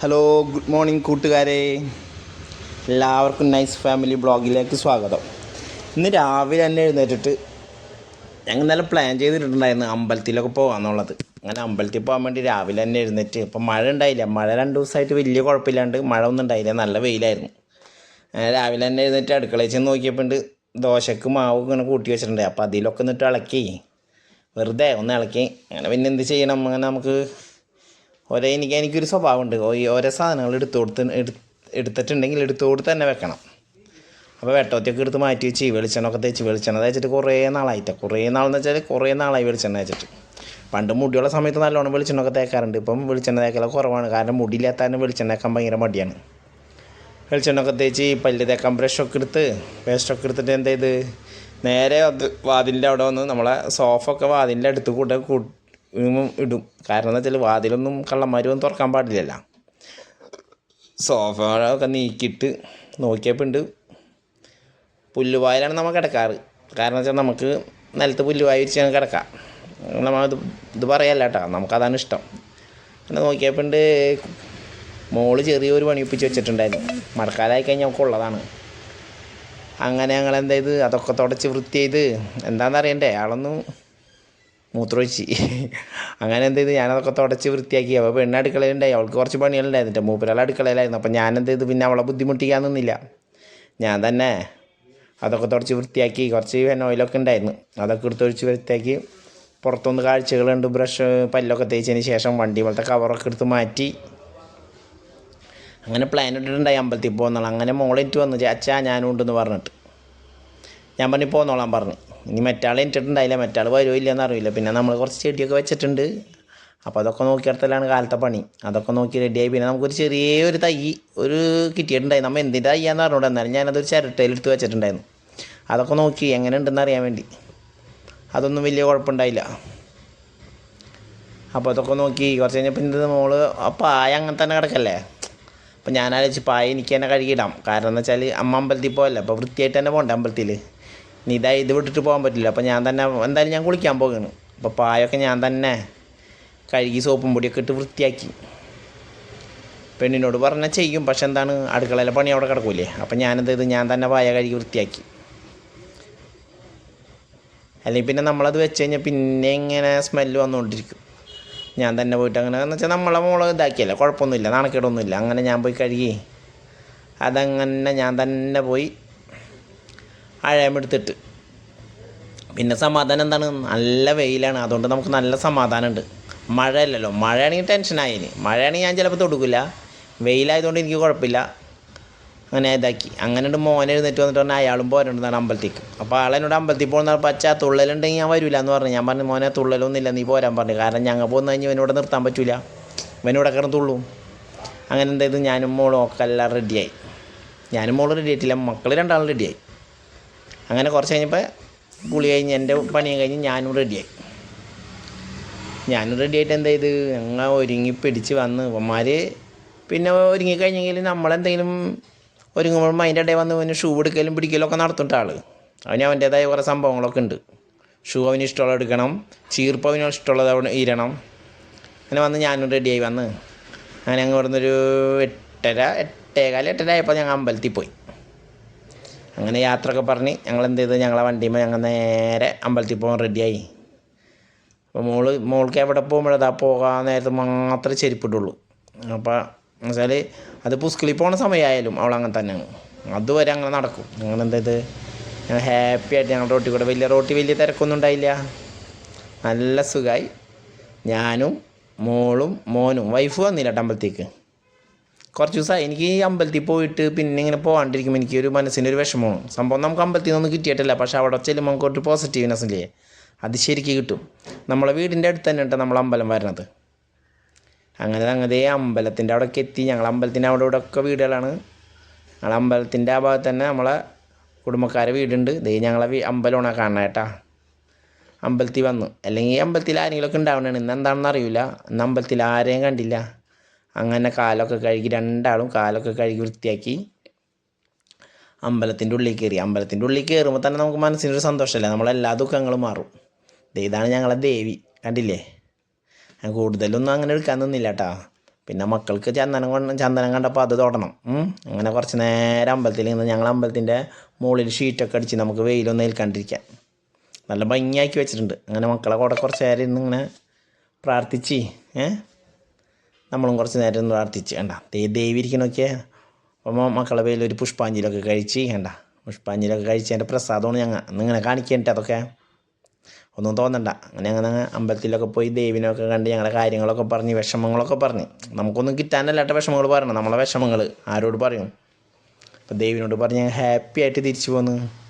Hello good morning കൂട്ടുകാരെ. എല്ലാവർക്കും nice family ബ്ലോഗിലേക്ക് സ്വാഗതം. ഇന്ന് രാവിലെ തന്നെ എഴുന്നേറ്റിട്ട് ഞങ്ങൾ ഇന്നലെ പ്ലാൻ ചെയ്തിട്ടുണ്ടായിരുന്നു അമ്പലത്തിലൊക്കെ പോകാമെന്നുള്ളത് അങ്ങനെ അമ്പലത്തിൽ പോകാൻ വേണ്ടി രാവിലെ തന്നെ എഴുന്നേറ്റ്. ഇപ്പം മഴ ഉണ്ടായില്ല. മഴ രണ്ട് ദിവസമായിട്ട് വലിയ കുഴപ്പമില്ലാണ്ട് മഴ ഒന്നും ഉണ്ടായില്ല. നല്ല വെയിലായിരുന്നു. രാവിലെ തന്നെ എഴുന്നേറ്റ് അടുക്കളയിൽ ചെന്ന് നോക്കിയപ്പോൾ ദോശക്ക് മാവ് ഇങ്ങനെ കൂട്ടി വെച്ചിട്ടുണ്ട്. അപ്പോൾ അതിലൊക്കെ എന്നിട്ട് ഇളക്കി. വെറുതെ ഒന്ന് ഇളക്കി. അങ്ങനെ പിന്നെ എന്ത് ചെയ്യണം? അങ്ങനെ നമുക്ക് ഒരേ എനിക്ക് എനിക്കൊരു സ്വഭാവമുണ്ട്. ഈ ഓരോ സാധനങ്ങൾ എടുത്തു കൊടുത്ത് എടുത്തിട്ടുണ്ടെങ്കിൽ എടുത്തു കൊടുത്ത് തന്നെ വെക്കണം. അപ്പോൾ വെട്ടത്തൊക്കെ എടുത്ത് മാറ്റി വെച്ച് വെളിച്ചെണ്ണൊക്കെ തേച്ച് വെളിച്ചെണ്ണ തേച്ചിട്ട് കുറേ നാളായിട്ട്. കുറേ നാളെന്ന് വെച്ചാൽ കുറേ നാളായി വെളിച്ചെണ്ണ തേച്ചിട്ട്. പണ്ട് മുടിയുള്ള സമയത്ത് നല്ലോണം വെളിച്ചെണ്ണൊക്കെ തേക്കാറുണ്ട്. ഇപ്പം വെളിച്ചെണ്ണ തേക്കല കുറവാണ്. കാരണം മുടിയില്ലാത്തതിന് വെളിച്ചെണ്ണ തേക്കാൻ ഭയങ്കര മടിയാണ്. വെളിച്ചെണ്ണൊക്കെ തേച്ച് പല്ല് തേക്കാൻ ബ്രഷൊക്കെ എടുത്ത് പേസ്റ്റൊക്കെ എടുത്തിട്ട് എന്ത് ചെയ്ത് നേരെ അത് വാതിലിന്റെ അവിടെ വന്ന് നമ്മളെ സോഫൊക്കെ വാതിലിന്റെ അടുത്ത് കൂടെ കൂ ഇടും. കാരണം എന്താ വെച്ചാൽ വാതിലൊന്നും കള്ളന്മാരൊന്നും തുറക്കാൻ പാടില്ലല്ലോ. സോഫ ഒക്കെ നീക്കിയിട്ട് നോക്കിയപ്പോൾ ഉണ്ട് പുല്ലുവായിലാണ് നമ്മൾ കിടക്കാറ്. കാരണം വെച്ചാൽ നമുക്ക് നിലത്ത് പുല്ലുവായി വിരിച്ച് കിടക്കാം. നമ്മൾ ഇത് ഇത് പറയല്ല കേട്ടോ നമുക്കതാണ് ഇഷ്ടം. അങ്ങനെ നോക്കിയപ്പോൾ ഉണ്ട് മോൾ ചെറിയൊരു പണിയൊപ്പിച്ച് വെച്ചിട്ടുണ്ടായിരുന്നു. മഴക്കാലമായി കഴിഞ്ഞാൽ നമുക്ക് ഉള്ളതാണ്. അങ്ങനെ ഞങ്ങൾ എന്താ അതൊക്കെ തുടച്ച് വൃത്തി ചെയ്ത് എന്താണെന്ന് അറിയണ്ടേ ആളൊന്ന് മൂത്രമൊഴിച്ച്. അങ്ങനെ എന്ത് ചെയ്ത്? ഞാനതൊക്കെ തുടച്ച് വൃത്തിയാക്കി. അപ്പോൾ പെണ്ണ് അടുക്കളയിലുണ്ടായി. അവൾക്ക് കുറച്ച് പണികളുണ്ടായിരുന്നു. മൂപ്പരാൾ അടുക്കളയിലായിരുന്നു. അപ്പോൾ ഞാൻ എന്ത് ചെയ്ത്? പിന്നെ അവളെ ബുദ്ധിമുട്ടിക്കാൻ നിന്നില്ല. ഞാൻ തന്നെ അതൊക്കെ തുടച്ച് വൃത്തിയാക്കി. കുറച്ച് ഓയിലൊക്കെ ഉണ്ടായിരുന്നു. അതൊക്കെ എടുത്തൊഴിച്ച് വൃത്തിയാക്കി. പുറത്തുനിന്ന് കാഴ്ചകളുണ്ട്. ബ്രഷ് പല്ലൊക്കെ തേച്ചതിന് ശേഷം വണ്ടി പോലത്തെ കവറൊക്കെ എടുത്ത് മാറ്റി. അങ്ങനെ പ്ലാൻ ഇട്ടിട്ടുണ്ടായി. അമ്പലത്തിൽ പോകുന്നുള്ള അങ്ങനെ മോളേറ്റ് വന്നു. ചാച്ചാ ഞാനും ഉണ്ടെന്ന് പറഞ്ഞിട്ട്. ഞാൻ പറഞ്ഞു പോന്നോളാം പറഞ്ഞു. ഇനി മറ്റാൾ ഇട്ടിട്ടുണ്ടായില്ല മറ്റാൾ വരുമോ ഇല്ലയെന്ന് അറിയില്ല. പിന്നെ നമ്മൾ കുറച്ച് ചെടിയൊക്കെ വെച്ചിട്ടുണ്ട്. അപ്പോൾ അതൊക്കെ നോക്കിയിടത്തലാണ് കാലത്തെ പണി. അതൊക്കെ നോക്കി റെഡിയായി പിന്നെ നമുക്കൊരു ചെറിയൊരു തൈ ഒരു കിട്ടിയിട്ടുണ്ടായി. നമ്മൾ എന്തിന്റെ തയ്യാന്ന് പറഞ്ഞുകൊണ്ട് എന്നാലും ഞാനതൊരു ചിരട്ടയിലെടുത്ത് വെച്ചിട്ടുണ്ടായിരുന്നു. അതൊക്കെ നോക്കി എങ്ങനെ ഉണ്ടെന്ന് അറിയാൻ വേണ്ടി. അതൊന്നും വലിയ കുഴപ്പമുണ്ടായില്ല. അപ്പോൾ അതൊക്കെ നോക്കി. കുറച്ച് കഴിഞ്ഞപ്പോൾ ഇത് മോൾ പായ അങ്ങനെ തന്നെ കിടക്കല്ലേ? അപ്പോൾ ഞാൻ ആലോചിച്ച് പായ എനിക്ക് തന്നെ കഴുകിയിടാം. കാരണം എന്ന് വെച്ചാൽ അമ്മ അമ്പലത്തിൽ പോകല്ലേ അപ്പോൾ വൃത്തിയായിട്ട് തന്നെ പോകണ്ടേ അമ്പലത്തിൽ ഇനി ഇതാ ഇത് വിട്ടിട്ട് പോകാൻ പറ്റില്ല. അപ്പോൾ ഞാൻ തന്നെ എന്തായാലും ഞാൻ കുളിക്കാൻ പോകുകയാണ് അപ്പോൾ പായൊക്കെ ഞാൻ തന്നെ കഴുകി സോപ്പും പൊടിയൊക്കെ ഇട്ട് വൃത്തിയാക്കി. പെണ്ണിനോട് പറഞ്ഞാൽ ചെയ്യും. പക്ഷെ എന്താണ്? അടുക്കളയിലെ പണി അവിടെ കിടക്കൂലേ. അപ്പം ഞാനെന്ത് ചെയ്ത്? ഞാൻ തന്നെ പായ കഴുകി വൃത്തിയാക്കി. അല്ലെങ്കിൽ പിന്നെ നമ്മളത് വെച്ച് കഴിഞ്ഞാൽ പിന്നെ ഇങ്ങനെ സ്മെല്ല് വന്നുകൊണ്ടിരിക്കും ഞാൻ തന്നെ പോയിട്ട് അങ്ങനെ എന്ന് വെച്ചാൽ നമ്മളെ മോൾ ഇതാക്കിയല്ല? കുഴപ്പമൊന്നുമില്ല. നാണക്കേടൊന്നുമില്ല. അങ്ങനെ ഞാൻ പോയി കഴുകി. അതങ്ങനെ ഞാൻ തന്നെ പോയി അഴയമെടുത്തിട്ട് പിന്നെ സമാധാനം എന്താണ്? നല്ല വെയിലാണ്. അതുകൊണ്ട് നമുക്ക് നല്ല സമാധാനമുണ്ട്. മഴയല്ലല്ലോ. മഴയാണെങ്കിൽ ടെൻഷനായിന് മഴയാണെങ്കിൽ ഞാൻ ചിലപ്പോൾ തൊടുക്കില്ല. വെയിലായതുകൊണ്ട് എനിക്ക് കുഴപ്പമില്ല. അങ്ങനെ ഇതാക്കി. അങ്ങനെ മോനെ എഴുന്നേറ്റ് വന്നിട്ട് പറഞ്ഞാൽ അയാളും പോരണ്ടെന്നാണ് അമ്പലത്തേക്ക്. അപ്പോൾ ആളെന്നോട് അമ്പലത്തിൽ പോകുന്ന പച്ച തുള്ളലുണ്ടെങ്കിൽ ഞാൻ വരില്ല എന്ന് പറഞ്ഞു. ഞാൻ പറഞ്ഞു മോനെ തുള്ളലൊന്നുമില്ല നീ പോരാൻ പറഞ്ഞു. കാരണം ഞങ്ങൾ പോകുന്ന കഴിഞ്ഞ് ഇവനോട് നിർത്താൻ പറ്റില്ല ഇവനോടെ കിടന്ന് തുള്ളും. അങ്ങനെ എന്തായത് ഞാനും മോളും ഒക്കെ എല്ലാം റെഡിയായി ഞാനും മോളും റെഡി ആയിട്ടില്ല. മക്കൾ രണ്ടാളും റെഡിയായി അങ്ങനെ കുറച്ച് കഴിഞ്ഞപ്പോൾ കുളി കഴിഞ്ഞ് എന്റെ പണിയും കഴിഞ്ഞ് ഞാനും റെഡിയായി ഞാനും റെഡിയായിട്ട് എന്താ ഇത്? ഞങ്ങൾ ഒരുങ്ങി പിടിച്ച് വന്ന്. ഇവന്മാർ പിന്നെ ഒരുങ്ങി കഴിഞ്ഞെങ്കിൽ നമ്മളെന്തെങ്കിലും ഒരുങ്ങുമ്പോൾ അതിന്റെ ഇടയിൽ വന്ന് പിന്നെ ഷൂ എടുക്കലും പിടിക്കലും ഒക്കെ നടത്തുന്നുണ്ട് ആൾ അവന് അവന്റേതായ കുറേ സംഭവങ്ങളൊക്കെ ഉണ്ട്. ഷൂ അവന് ഇഷ്ടമുള്ള എടുക്കണം. ചീർപ്പ് അവന് ഇഷ്ടമുള്ളത് അവിടെ ഇരണം അങ്ങനെ വന്ന് ഞാനും റെഡിയായി വന്ന്. അങ്ങനെ ഞങ്ങൾ ഇവിടുന്ന് ഒരു എട്ടര എട്ടേകാല എട്ടര ആയപ്പോൾ ഞങ്ങൾ അമ്പലത്തിൽ പോയി. അങ്ങനെ യാത്രയൊക്കെ പറഞ്ഞ് ഞങ്ങൾ എന്ത് ചെയ്തു ഞങ്ങളെ വണ്ടിയുമ്പോൾ ഞങ്ങൾ നേരെ അമ്പലത്തിൽ പോകാൻ റെഡിയായി അപ്പോൾ മോൾ മോൾക്ക് എവിടെ പോകുമ്പോഴതാ പോകാൻ നേരത്ത് മാത്രമേ ചെരുപ്പിട്ടുള്ളൂ അപ്പോൾ എന്നുവെച്ചാൽ അത് പുസ്കിളിൽ പോണ സമയമായാലും അവൾ അങ്ങനെ തന്നെയാണ്. അതുവരെ അങ്ങനെ നടക്കും. ഞങ്ങൾ എന്തായത് ഞങ്ങൾ ഹാപ്പി ആയിട്ട് ഞങ്ങളുടെ റോട്ടിൽ കൂടെ വലിയ റോട്ടിൽ വലിയ തിരക്കൊന്നും ഉണ്ടായില്ല. നല്ല സുഖമായി ഞാനും മോളും മോനും വൈഫ് വന്നില്ല അമ്പലത്തേക്ക്. കുറച്ച് ദിവസമായി എനിക്ക് ഈ അമ്പലത്തിൽ പോയിട്ട് പിന്നെ ഇങ്ങനെ പോകാണ്ടിരിക്കുമ്പോൾ എനിക്കൊരു മനസ്സിനൊരു വിഷമമാണ് സംഭവം നമുക്ക് അമ്പലത്തിൽ നിന്നൊന്നും കിട്ടിയിട്ടില്ല. പക്ഷേ അവിടെ ചെല്ലുമ്പോൾ നമുക്ക് ഒരു പോസിറ്റീവ്നെസ് ഇല്ലേ? അത് ശരിക്ക് കിട്ടും. നമ്മളെ വീടിന്റെ അടുത്ത് തന്നെ ഉണ്ട് നമ്മൾ അമ്പലം വരണത്. അങ്ങനെ അങ്ങനെ അമ്പലത്തിന്റെ അവിടെയൊക്കെ എത്തി. ഞങ്ങൾ അമ്പലത്തിന്റെ അവിടെ ഇവിടെ ഒക്കെ വീടുകളാണ്. ഞങ്ങൾ അമ്പലത്തിന്റെ ആ ഭാഗത്ത് തന്നെ നമ്മളെ കുടുംബക്കാരെ വീടുണ്ട്. ദേ ഞങ്ങളെ വീ അമ്പലമാണ് കാണണം കേട്ടാ അമ്പലത്തിൽ വന്നു. അല്ലെങ്കിൽ അമ്പലത്തിൽ ആരെങ്കിലുമൊക്കെ ഉണ്ടാവണേ ഇന്ന് എന്താണെന്ന് അറിയില്ല ഇന്ന് അമ്പലത്തിൽ ആരെയും കണ്ടില്ല. അങ്ങനെ കാലൊക്കെ കഴുകി രണ്ടാളും കാലൊക്കെ കഴുകി വൃത്തിയാക്കി അമ്പലത്തിന്റെ ഉള്ളിൽ കയറി. അമ്പലത്തിന്റെ ഉള്ളിൽ കയറുമ്പോൾ തന്നെ നമുക്ക് മനസ്സിനൊരു സന്തോഷമല്ലേ? നമ്മളെല്ലാ ദുഃഖങ്ങളും മാറും. ഇതാണ് ഞങ്ങളെ ദേവി. കണ്ടില്ലേ? ഞാൻ കൂടുതലൊന്നും അങ്ങനെ എടുക്കാൻ നിന്നില്ല കേട്ടാ. പിന്നെ മക്കൾക്ക് ചന്ദനം കൊണ്ട് ചന്ദനം കണ്ടപ്പോൾ അത് തൊടണം. അങ്ങനെ കുറച്ച് നേരം അമ്പലത്തിൽ നിന്ന് ഞങ്ങൾ അമ്പലത്തിന്റെ മുകളിൽ ഷീറ്റൊക്കെ അടിച്ച് നമുക്ക് വെയിലൊന്നും ഏൽക്കാണ്ടിരിക്കാൻ നല്ല ഭംഗിയാക്കി വെച്ചിട്ടുണ്ട്. അങ്ങനെ മക്കളെ കൂടെ കുറച്ച് നേരം ഇരുന്ന് ഇങ്ങനെ പ്രാർത്ഥിച്ച് ഏ? നമ്മളും കുറച്ച് നേരം പ്രാർത്ഥിച്ച് കണ്ട? ദേ ദേവി ഇരിക്കണമൊക്കെ അപ്പോൾ മക്കളെ പേരിൽ ഒരു പുഷ്പാഞ്ജലിയൊക്കെ കഴിച്ച് കണ്ട? പുഷ്പാഞ്ജലിയൊക്കെ കഴിച്ചതിന്റെ പ്രസാദമാണ് ഞങ്ങൾ ഇന്നിങ്ങനെ കാണിക്കേണ്ട അതൊക്കെ. ഒന്നും തോന്നണ്ട. അങ്ങനെ അങ്ങനെ അമ്പലത്തിലൊക്കെ പോയി ദേവിനൊക്കെ കണ്ട് ഞങ്ങളുടെ കാര്യങ്ങളൊക്കെ പറഞ്ഞ് വിഷമങ്ങളൊക്കെ പറഞ്ഞ്. നമുക്കൊന്നും കിട്ടാനല്ലാത്ത വിഷമങ്ങൾ പറയണം. നമ്മളെ വിഷമങ്ങൾ ആരോട് പറയും? അപ്പോൾ ദേവിനോട് പറഞ്ഞ് ഹാപ്പി ആയിട്ട് തിരിച്ചു പോന്ന്.